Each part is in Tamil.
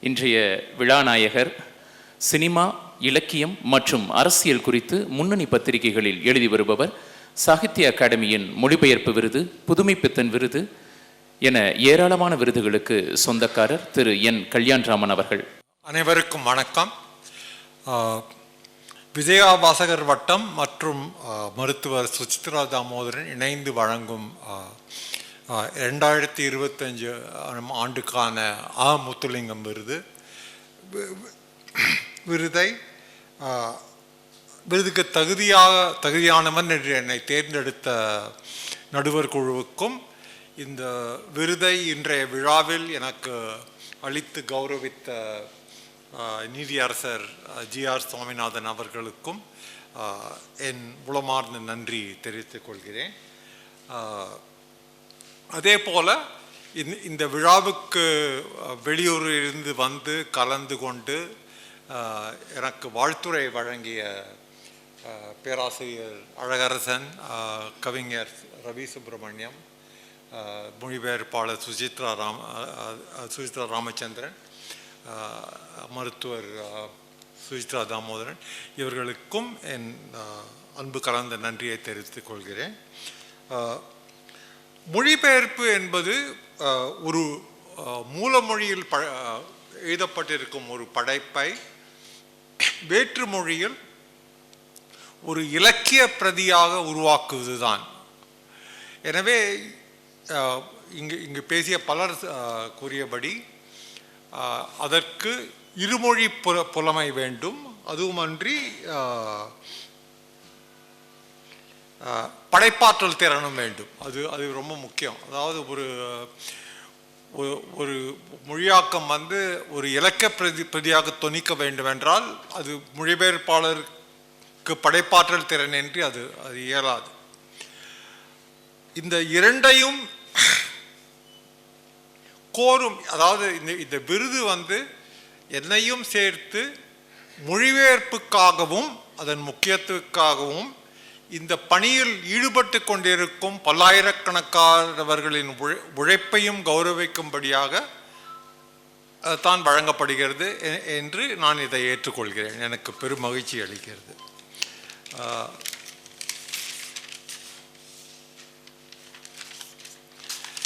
இன்றைய விழாநாயகர் சினிமா இலக்கியம் மற்றும் அரசியல் குறித்து முன்னணி பத்திரிகைகளில் எழுதி வருபவர் சாகித்ய அகாடமியின் மொழிபெயர்ப்பு விருது புதுமைப்பித்தன் விருது என ஏராளமான விருதுகளுக்கு சொந்தக்காரர் திரு. என். கல்யாண்ராமன் அவர்கள். அனைவருக்கும் வணக்கம். விஜயா வாசகர் வட்டம் மற்றும் மருத்துவர் சுசித்ரா தாமோதரன் இணைந்து வழங்கும் ரெண்டாயிரத்தி இருபத்தஞ்சு ஆண்டுக்கான ஆ முத்துலிங்கம் விருது. விருதை விருதுக்கு தகுதியாக தகுதியானவன் என்று என்னை தேர்ந்தெடுத்த நடுவர் குழுவுக்கும் இந்த விருதை இன்றைய விழாவில் எனக்கு அளித்து கௌரவித்த நீதியரசர் ஜி ஆர் சுவாமிநாதன் அவர்களுக்கும் என் உளமார்ந்த நன்றி தெரிவித்துக் கொள்கிறேன். அதே போல் இந்த இந்த விழாவுக்கு வெளியூரிலிருந்து வெளியூரில் இருந்து வந்து கலந்து கொண்டு எனக்கு வாழ்த்துரை வழங்கிய பேராசிரியர் அழகரசன் கவிஞர் ரவி சுப்பிரமணியம் மொழிபெயர்ப்பாளர் சுஜித்ரா ராம் சுஜித்ரா ராமச்சந்திரன் மருத்துவர் சுஜித்ரா தாமோதரன் இவர்களுக்கும் என் அன்பு கலந்த நன்றியை தெரிவித்துக் கொள்கிறேன். மொழிபெயர்ப்பு என்பது ஒரு மூலமொழியில் ப எழுதப்பட்டிருக்கும் ஒரு படைப்பை வேற்று மொழியில் ஒரு இலக்கிய பிரதியாக உருவாக்குவது தான் எனவே இங்கு இங்கு பேசிய பலர் கூறியபடி அதற்கு இருமொழி புல புலமை வேண்டும். அதுவுமன்றி படைப்பாற்றல் திறனும் வேண்டும். அது அது ரொம்ப முக்கியம். அதாவது ஒரு ஒரு- மொழியாக்கம் வந்து ஒரு இலக்க பிரதி பிரதியாக தொனிக்க வேண்டும் என்றால் அது மொழிபெயர்ப்பாளருக்கு படைப்பாற்றல் திறன் என்று அது அது இயலாது. இந்த இரண்டையும் கோரும் அதாவது இந்த இந்த விருது வந்து என்னையும் சேர்த்து மொழிபெயர்ப்புக்காகவும் அதன் முக்கியத்துவக்காகவும் இந்த பணியில் ஈடுபட்டு கொண்டிருக்கும் பல்லாயிரக்கணக்கானவர்களின் உழைப்பையும் கௌரவிக்கும்படியாக தான் வழங்கப்படுகிறது என்று நான் இதை ஏற்றுக்கொள்கிறேன். எனக்கு பெரும் மகிழ்ச்சி அளிக்கிறது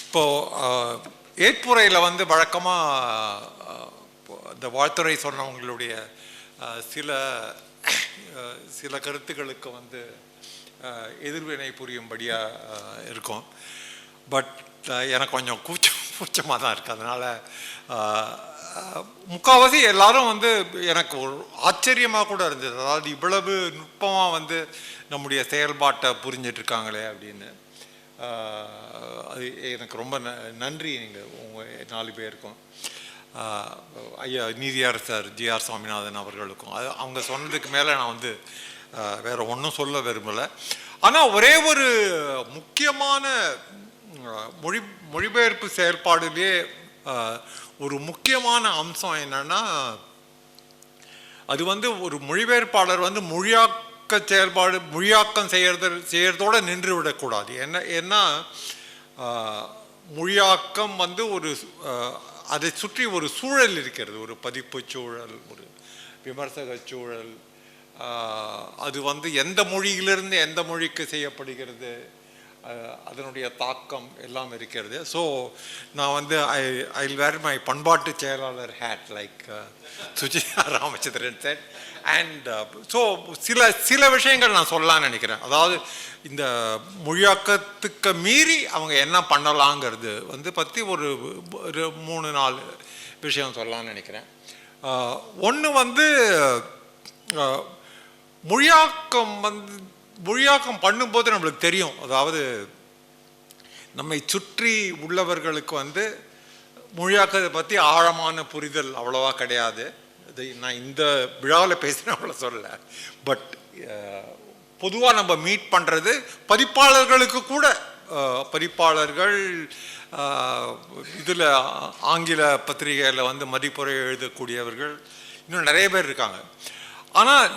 இப்போது ஏற்புரையில் வந்து வழக்கமாக இந்த வாழ்த்துறை சொன்னவங்களுடைய சில சில கருத்துக்களுக்கு வந்து எதிர்வினை புரியும்படியாக இருக்கும். பட் எனக்கு கொஞ்சம் கூச்சம் கூச்சமாக தான் இருக்குது அதனால் முக்கால்வாசி எல்லாரும் வந்து எனக்கு ஒரு ஆச்சரியமாக கூட இருந்தது. அதாவது இவ்வளவு நுட்பமாக வந்து நம்முடைய செயல்பாட்டை புரிஞ்சிட்டு இருக்காங்களே அப்படின்னு. அது எனக்கு ரொம்ப ந நன்றி. நீங்கள் உங்கள் நாலு பேருக்கும். ஐயா நீதியரசர் சார் ஜிஆர் சுவாமிநாதன் அவர்களுக்கும். அது அவங்க சொன்னதுக்கு மேலே நான் வந்து வேறு வேற ஒன்றும் சொல்ல விரும்பலை. ஆனால் ஒரே ஒரு முக்கியமான மொழி மொழிபெயர்ப்பு செயல்பாடுலேயே ஒரு முக்கியமான அம்சம் என்னன்னா அது வந்து ஒரு மொழிபெயர்ப்பாளர் வந்து மொழியாக்க செயல்பாடு மொழியாக்கம் செய்கிறது செய்கிறதோட நின்று விடக்கூடாது என்ன ஏன்னா மொழியாக்கம் வந்து ஒரு அதை சுற்றி ஒரு சூழல் இருக்கிறது. ஒரு பதிப்பு சூழல் ஒரு விமர்சக சூழல். அது வந்து எந்த மொழியிலிருந்து எந்த மொழிக்கு செய்யப்படுகிறது? அதனுடைய தாக்கம் எல்லாம் இருக்கிறது. ஸோ நான் வந்து ஐ ஐ வேர் மை பண்பாட்டு செயலாளர் had like uh, Sujitha Ramachandran sir and so சில சில விஷயங்கள் நான் சொல்லலாம்னு நினைக்கிறேன். அதாவது இந்த மொழியாக்கத்துக்கு மீறி அவங்க என்ன பண்ணலாங்கிறது வந்து பற்றி ஒரு ஒரு மூணு நாலு விஷயம் சொல்லலாம்னு நினைக்கிறேன். ஒன்று வந்து மொழியாக்கம் வந்து மொழியாக்கம் பண்ணும்போது நம்மளுக்கு தெரியும். அதாவது நம்மை சுற்றி உள்ளவர்களுக்கு வந்து மொழியாக்கத்தை பற்றி ஆழமான புரிதல் அவ்வளோவா கிடையாது. இது நான் இந்த விழாவில் பேசுகிறேன் அவ்வளோ சொல்லலை. பட் பொதுவாக நம்ம மீட் பண்ணுறது பதிப்பாளர்களுக்கு கூட. பதிப்பாளர்கள் இதில் ஆங்கில பத்திரிகையில் வந்து மதிப்புரை எழுதக்கூடியவர்கள் இன்னும் நிறைய பேர் இருக்காங்க. ஆனால்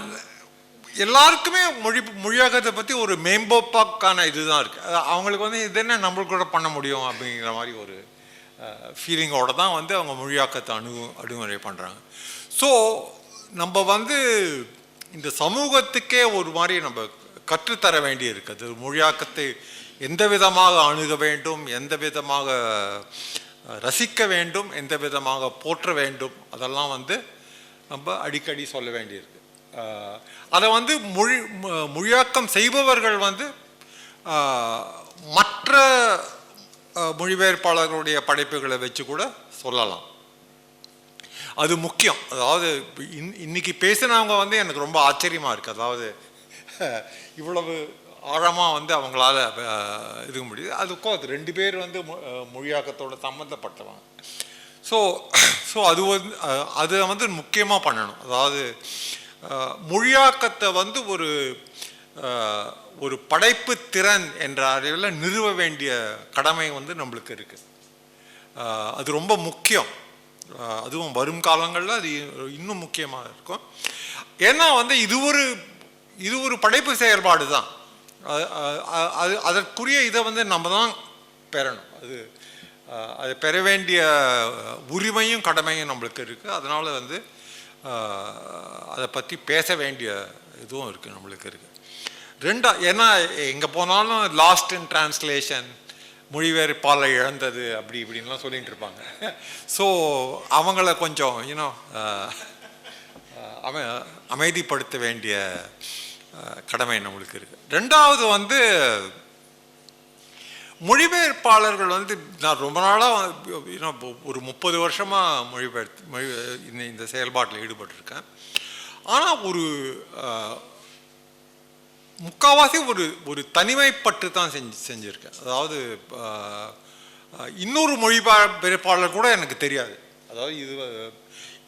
எல்லாருக்குமே மொழி மொழியாக்கத்தை பற்றி ஒரு மேம்போப்பாக்கான இதுதான் இருக்குது அவங்களுக்கு வந்து இது என்ன நம்மளுக்கு கூட பண்ண முடியும் அப்படிங்கிற மாதிரி ஒரு ஃபீலிங்கோட தான் வந்து அவங்க மொழியாக்கத்தை அணு அணுகுமுறை பண்ணுறாங்க ஸோ நம்ம வந்து இந்த சமூகத்துக்கே ஒரு மாதிரி நம்ம கற்றுத்தர வேண்டி இருக்குது மொழியாக்கத்தை எந்த விதமாக அணுக வேண்டும் எந்த விதமாக ரசிக்க வேண்டும் எந்த விதமாக போற்ற வேண்டும் அதெல்லாம் வந்து நம்ம அடிக்கடி சொல்ல வேண்டியிருக்கு. அதை வந்து மொழி மொ- மொழியாக்கம் செய்பவர்கள் வந்து மற்ற மொழிபெயர்ப்பாளர்களுடைய படைப்புகளை வச்சு கூட சொல்லலாம். அது முக்கியம். அதாவது இன் இன்னைக்கு பேசினவங்க வந்து எனக்கு ரொம்ப ஆச்சரியமாக இருக்குது அதாவது இவ்வளவு ஆழமாக வந்து அவங்களால இது முடியுது. அதுக்கும் அது ரெண்டு பேர் வந்து மொ- மொழியாக்கத்தோட சம்மந்தப்பட்டவங்க ஸோ ஸோ அது வந்து அதை வந்து முக்கியமாக பண்ணணும். அதாவது மொழியாக்கத்தை வந்து ஒரு ஒரு படைப்பு திறன் என்ற அறிவில் நிறுவ வேண்டிய கடமை வந்து நம்மளுக்கு இருக்குது அது ரொம்ப முக்கியம். அதுவும் வரும் காலங்களில் அது இன்னும் முக்கியமாக இருக்கும். ஏன்னா வந்து இது ஒரு இது ஒரு படைப்பு செயல்பாடு தான். அது- அதற்குரிய இதை வந்து நம்ம தான் பெறணும். அது அது பெற வேண்டிய உரிமையும் கடமையும் நம்மளுக்கு இருக்குது அதனால் வந்து அதை பற்றி பேச வேண்டிய இதுவும் இருக்குது நம்மளுக்கு இருக்குது ரெண்டா ஏன்னா எங்கே போனாலும் லாஸ்ட் இன் டிரான்ஸ்லேஷன் மொழிபெயர்ப்பாளர் இழந்தது அப்படி இப்படின்லாம் சொல்லிகிட்டு இருப்பாங்க. ஸோ அவங்கள கொஞ்சம் யூனோ அமை அமைதிப்படுத்த வேண்டிய கடமை நம்மளுக்கு இருக்குது ரெண்டாவது வந்து மொழிபெயர்ப்பாளர்கள் வந்து நான் ரொம்ப நாளாக ஒரு முப்பது வருஷமாக மொழிபெயர்த்து மொழி இந்த இந்த செயல்பாட்டில் ஈடுபட்டிருக்கேன். ஆனால் ஒரு முக்கால்வாசி ஒரு ஒரு தனிமைப்பட்டு தான் செஞ்சு செஞ்சுருக்கேன். அதாவது இன்னொரு மொழிபெயர்ப்பாளர் கூட எனக்கு தெரியாது. அதாவது இது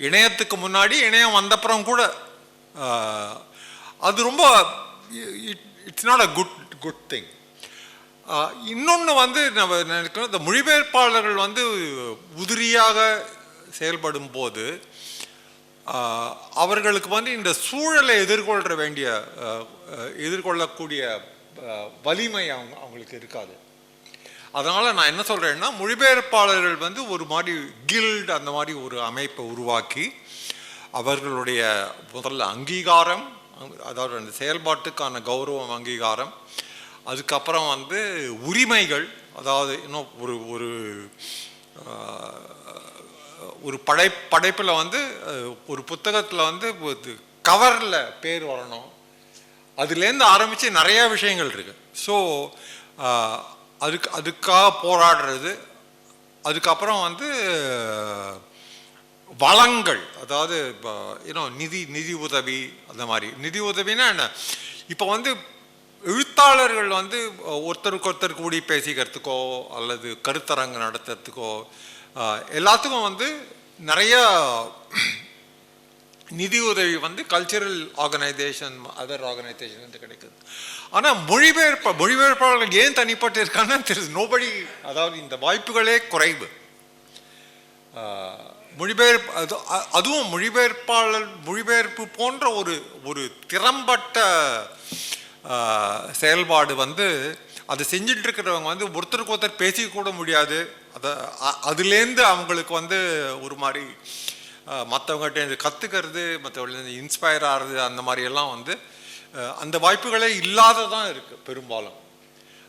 இணையத்துக்கு முன்னாடி இணையம் வந்தப்புறம் கூட அது ரொம்ப it's not a good good thing இன்னொன்று வந்து நம்ம நினைக்கிறோம் இந்த மொழிபெயர்ப்பாளர்கள் வந்து உதிரியாக செயல்படும் போது அவர்களுக்கு வந்து இந்த சூழலை எதிர்கொள்கிற வேண்டிய எதிர்கொள்ளக்கூடிய வலிமை அவங்க அவங்களுக்கு இருக்காது. அதனால் நான் என்ன சொல்கிறேன்னா மொழிபெயர்ப்பாளர்கள் வந்து ஒரு மாதிரி கில்ட் அந்த மாதிரி ஒரு அமைப்பை உருவாக்கி அவர்களுடைய முதல்ல அங்கீகாரம் அதாவது அந்த செயல்பாட்டுக்கான கௌரவம் அங்கீகாரம் அதுக்கப்புறம் வந்து உரிமைகள் அதாவது இன்னும் ஒரு ஒரு ஒரு படை படைப்பில் வந்து ஒரு புத்தகத்தில் வந்து கவரில் பேர் வரணும். அதுலேருந்து ஆரம்பித்து நிறையா விஷயங்கள் இருக்கு. ஸோ அதுக்கு அதுக்காக போராடுறது அதுக்கப்புறம் வந்து வளங்கள் அதாவது இன்னும் நிதி நிதி உதவி அந்த மாதிரி. நிதி உதவினா என்ன? இப்போ வந்து எழுத்தாளர்கள் வந்து ஒருத்தருக்கு ஒருத்தர் கூடி பேசிக்கிறதுக்கோ அல்லது கருத்தரங்கு நடத்துறதுக்கோ எல்லாத்துக்கும் வந்து நிறைய நிதி உதவி வந்து கல்ச்சரல் ஆர்கனைசேஷன் அதர் ஆர்கனைசேஷன் வந்து கிடைக்குது. ஆனால் மொழிபெயர்ப்ப மொழிபெயர்ப்பாளர்கள் ஏன் தனிப்பட்டு இருக்காங்கன்னா தெரியுது. நோபடி அதாவது இந்த வாய்ப்புகளே குறைவு. மொழிபெயர்ப்பு அது அதுவும் மொழிபெயர்ப்பாளர் மொழிபெயர்ப்பு போன்ற ஒரு ஒரு திறம்பட்ட செயல்பாடு வந்து அதை செஞ்சுட்டு இருக்கிறவங்க வந்து ஒருத்தருக்கு ஒருத்தர் பேசிக்க கூட முடியாது. அதை அதுலேருந்து அவங்களுக்கு வந்து ஒரு மாதிரி மற்றவங்ககிட்ட கற்றுக்கிறது மற்றவங்க இன்ஸ்பயர் ஆகிறது அந்த மாதிரியெல்லாம் வந்து அந்த வாய்ப்புகளே இல்லாததான் இருக்குது பெரும்பாலும்.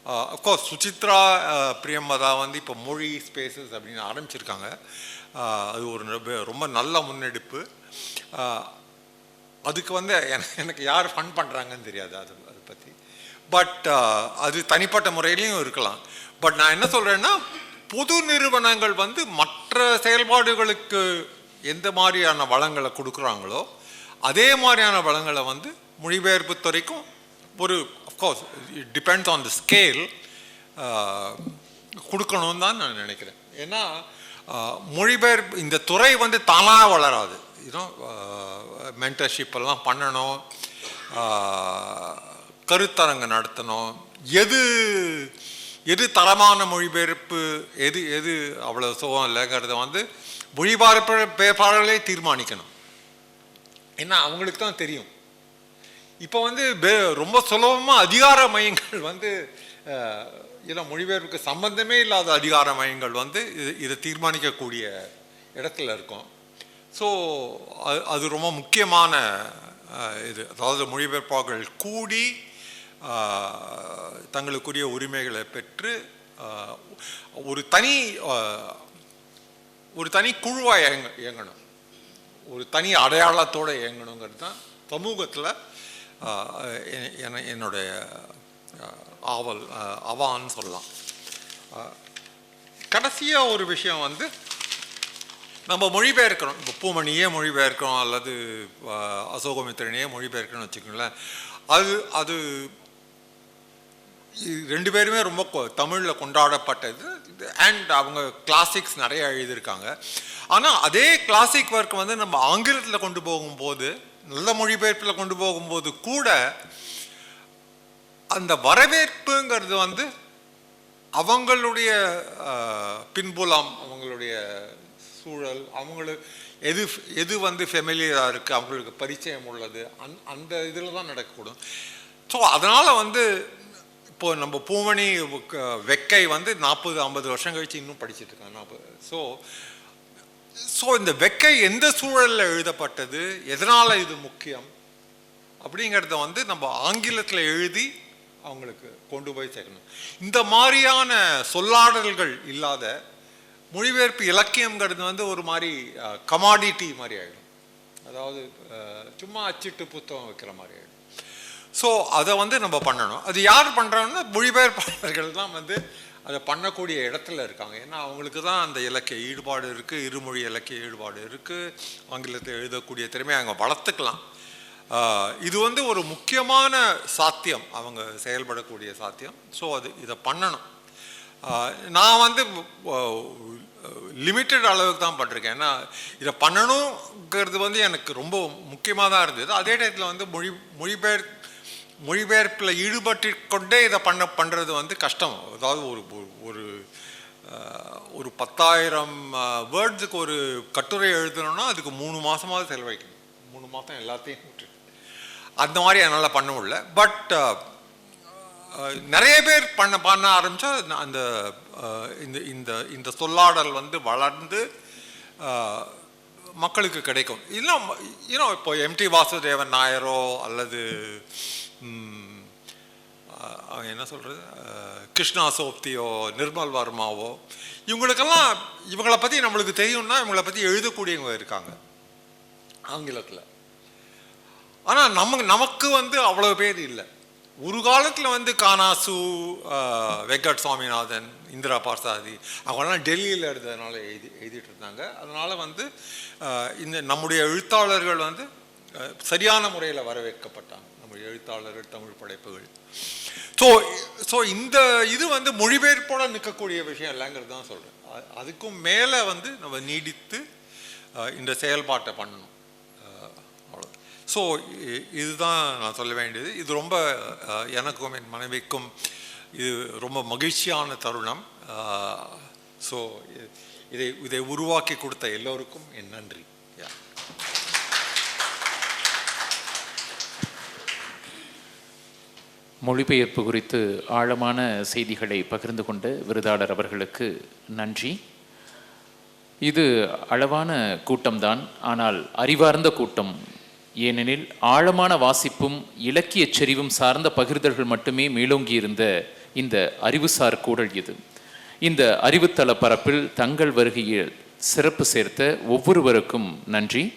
அஃப்கோர்ஸ் சுசித்ரா அஹ், வந்து இப்போ மொழி ஸ்பேசஸ் அப்படின்னு ஆரம்பிச்சிருக்காங்க. அது ஒரு ரொம்ப- ரொம்ப நல்ல முன்னெடுப்பு. அதுக்கு வந்து எனக்கு யார் ஃபன் பண்ணுறாங்கன்னு தெரியாது அது. பட் uh, அது தனிப்பட்ட முறையிலையும் இருக்கலாம். பட் நான் என்ன சொல்கிறேன்னா பொது நிறுவனங்கள் வந்து மற்ற செயல்பாடுகளுக்கு எந்த மாதிரியான வளங்களை கொடுக்குறாங்களோ அதே மாதிரியான வளங்களை வந்து மொழிபெயர்ப்பு துறைக்கும் ஒரு of course it depends on the scale கொடுக்கணும்னு தான் நான் நினைக்கிறேன். ஏன்னா uh, மொழிபெயர்ப்பு இந்த துறை வந்து தானாக வளராது. இன்னும் மென்டர்ஷிப் uh, எல்லாம் பண்ணணும். கருத்தரங்கு நடத்தணும். எது எது தரமான மொழிபெயர்ப்பு எது எது அவ்வளோ சுகம் இல்லைங்கிறத வந்து மொழிபெயர்ப்பு பேப்பாளர்களே தீர்மானிக்கணும். ஏன்னா அவங்களுக்கு தான் தெரியும். இப்போ வந்து ரொம்ப சுலபமாக அதிகார மையங்கள் வந்து அஹ், ஏன்னா மொழிபெயர்ப்புக்கு சம்பந்தமே இல்லாத அதிகார மையங்கள் வந்து இது இதை தீர்மானிக்கக்கூடிய இடத்துல இருக்கும். ஸோ அது அது ரொம்ப முக்கியமான இது. அதாவது மொழிபெயர்ப்பாளர்கள் கூடி தங்களுக்குரிய உரிமைகளை பெற்று ஒரு தனி ஒரு தனி குழுவாக இயங்க இயங்கணும். ஒரு தனி அடையாளத்தோடு இயங்கணுங்கிறது தான் சமூகத்தில் என்னுடைய ஆவல் அவான்னு சொல்லலாம். கடைசியாக ஒரு விஷயம் வந்து நம்ம மொழிபெயர்க்கிறோம். இப்போ பூமணியே மொழிபெயர்க்கிறோம் அல்லது அசோகமித்திரனையே மொழிபெயர்க்கிறோம்னு வச்சுக்கோங்களேன். அது அது ரெண்டு பேருமே ரொம்ப தமிழில் கொண்டாடப்பட்டது. அண்ட் அவங்க கிளாசிக்ஸ் நிறைய எழுதியிருக்காங்க. ஆனால் அதே கிளாசிக் ஒர்க் வந்து நம்ம ஆங்கிலத்தில் கொண்டு போகும்போது நல்ல மொழிபெயர்ப்பில் கொண்டு போகும்போது கூட அந்த வரவேற்புங்கிறது வந்து அவங்களுடைய பின்புலம் அவங்களுடைய சூழல் அவங்களுக்கு எது எது வந்து ஃபெமிலியராக இருக்குது அவங்களுக்கு பரிச்சயம் உள்ளது அந் அந்த இதில் தான் நடக்கக்கூடும். ஸோ அதனால் வந்து இப்போ நம்ம பூமணி வெக்கை வந்து நாற்பது ஐம்பது வருஷம் கழிச்சு இன்னும் படிச்சிட்டு இருக்காங்க. நாற்பது ஸோ ஸோ இந்த வெக்கை எந்த சூழலில் எழுதப்பட்டது? எதனால் இது முக்கியம்? அப்படிங்கிறத வந்து நம்ம ஆங்கிலத்தில் எழுதி அவங்களுக்கு கொண்டு போய் சேர்க்கணும். இந்த மாதிரியான சொல்லாடல்கள் இல்லாத மொழிபெயர்ப்பு இலக்கியங்கிறது வந்து ஒரு மாதிரி கமாடிட்டி மாதிரி ஆகிடும் அதாவது சும்மா அச்சிட்டு புத்தகம் வைக்கிற மாதிரி ஆகிடும் ஸோ அதை வந்து நம்ம பண்ணணும். அது யார் பண்ணுறாங்கன்னா மொழிபெயர்ப்பாளர்கள் தான் வந்து அதை பண்ணக்கூடிய இடத்துல இருக்காங்க. ஏன்னா அவங்களுக்கு தான் அந்த இலக்கிய ஈடுபாடு இருக்குது இருமொழி இலக்கிய ஈடுபாடு இருக்குது ஆங்கிலத்தை எழுதக்கூடிய திறமையை அவங்க வளர்த்துக்கலாம். இது வந்து ஒரு முக்கியமான சாத்தியம். அவங்க செயல்படக்கூடிய சாத்தியம். ஸோ அது இதை பண்ணணும். நான் வந்து லிமிட்டட் அளவுக்கு தான் பண்ணிருக்கேன் ஏன்னா இதை பண்ணணுங்கிறது வந்து எனக்கு ரொம்ப முக்கியமாக தான் இருந்தது. அதே டயத்தில் வந்து மொழி மொழிபெயர் மொழிபெயர்ப்பில் ஈடுபட்டு கொண்டே இதை பண்ண பண்ணுறது வந்து கஷ்டம். அதாவது ஒரு ஒரு- ஒரு பத்தாயிரம் வேர்ட்ஸுக்கு ஒரு கட்டுரை எழுதணும்னா அதுக்கு மூணு மாதமாவது செலவழிக்கணும். மூணு மாதம் எல்லாத்தையும் அந்த மாதிரி என்னால் பண்ண முடியல. பட் நிறைய பேர் பண்ண பண்ண ஆரம்பித்தா அந்த இந்த இந்த இந்த சொல்லாடல் வந்து வளர்ந்து மக்களுக்கு கிடைக்கும். இன்னும் இன்னும் இப்போ எம்டி வாசுதேவன் நாயரோ அல்லது என்ன சொல்கிறது கிருஷ்ணா சோப்தியோ நிர்மல் வர்மாவோ இவங்களுக்கெல்லாம் இவங்களை பற்றி நம்மளுக்கு தெரியும்னா இவங்களை பற்றி எழுதக்கூடியவங்க இருக்காங்க. ஆங்கிலத்தில். ஆனால் நமக்கு நமக்கு வந்து அவ்வளோ பேர் இல்லை. ஒரு காலத்தில் வந்து கானாசு வெங்கட் சுவாமிநாதன் இந்திரா பார்சாதி அவங்கெல்லாம் டெல்லியில் இருந்ததுனால எழுதி எழுதிட்டு இருந்தாங்க. அதனால் வந்து இந்த நம்முடைய எழுத்தாளர்கள் வந்து சரியான முறையில் வரவேற்கப்பட்டாங்க. எழுத்தாளர்கள் தமிழ் படைப்புகள். ஸோ ஸோ இந்த இது வந்து மொழிபெயர்ப்போட நிற்கக்கூடிய விஷயம் இல்லைங்கிறது தான் சொல்கிறேன் அதுக்கும் மேலே வந்து நம்ம நீடித்து இந்த செயல்பாட்டை பண்ணணும். அவ்வளோ ஸோ இதுதான் நான் சொல்ல வேண்டியது. இது ரொம்ப எனக்கும் என் மனைவிக்கும் இது ரொம்ப மகிழ்ச்சியான தருணம். ஸோ இதை இதை உருவாக்கி கொடுத்த எல்லோருக்கும் என் நன்றி. யா மொழிபெயர்ப்பு குறித்து ஆழமான செய்திகளை பகிர்ந்து கொண்ட விருதாளர் அவர்களுக்கு நன்றி. இது அளவான கூட்டம்தான். ஆனால் அறிவார்ந்த கூட்டம். ஏனெனில் ஆழமான வாசிப்பும் இலக்கியச் செறிவும் சார்ந்த பகிர்தல்கள் மட்டுமே மேலோங்கி இருந்த இந்த அறிவுசார் கூடல் இது. இந்த அறிவுத்தள பரப்பில் தங்கள் வருகையில் சிறப்பு சேர்த்த ஒவ்வொருவருக்கும் நன்றி.